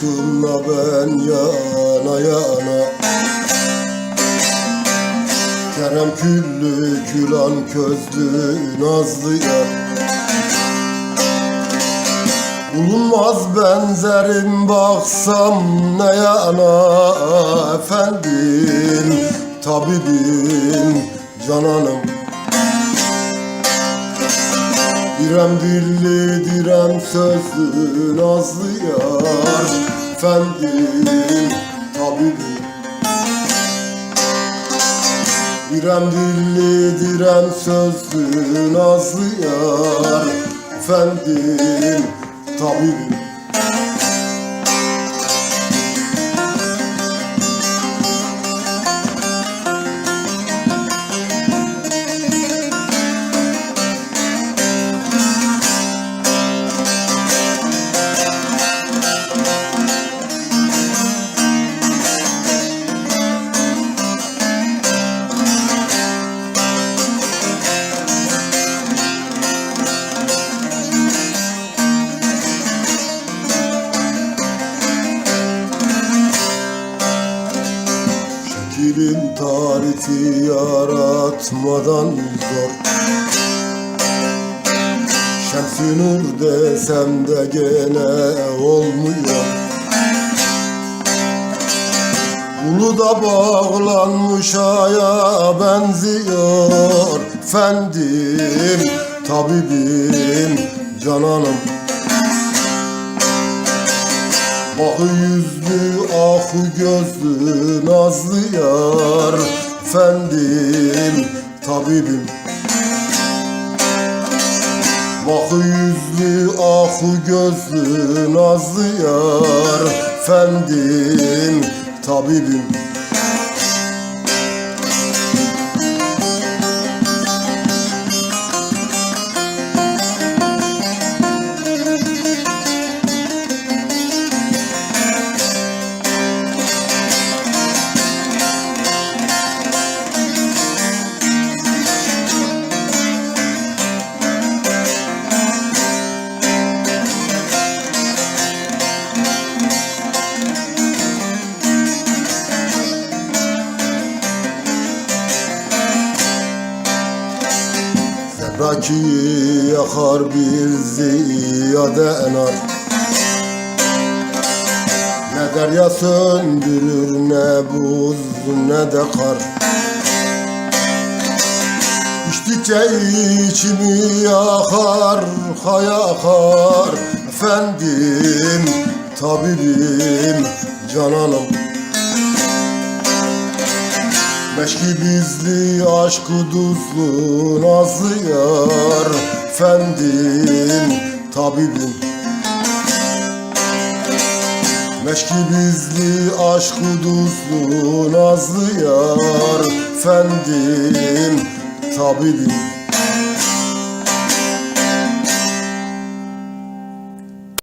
aşkınla ben yana yana. Kerem küllü külan közlü nazlı yar Bulunmaz benzerim baksam ne yana. Efendim Tabibim cananım Direm dilli direm sözlü nazlı yar. Efendim tabibim Direm dilli direm sözlü nazlı yar. Efendim tabibim Şekilin tarifi yaratmadan zor. Şems-i Nur desem de gene olmuyor. Ulu da bağlanmış aya benziyor. Efendim, tabibim, cananım Ah yüzlü ah gözlü nazlı yar Efendim tabibim. Ah yüzlü ah gözlü nazlı yar Efendim tabibim Zerraki yakar bir ziyade enar. Ne derya söndürür ne buz ne de kar. İçtikçe içimi yakar ha yakar Efendim tabibim cananım Meşki bizli aşkı duzlu nazlı yar Efendim tabibim. Meşki bizli aşkı duzlu nazlı yar Efendim tabibim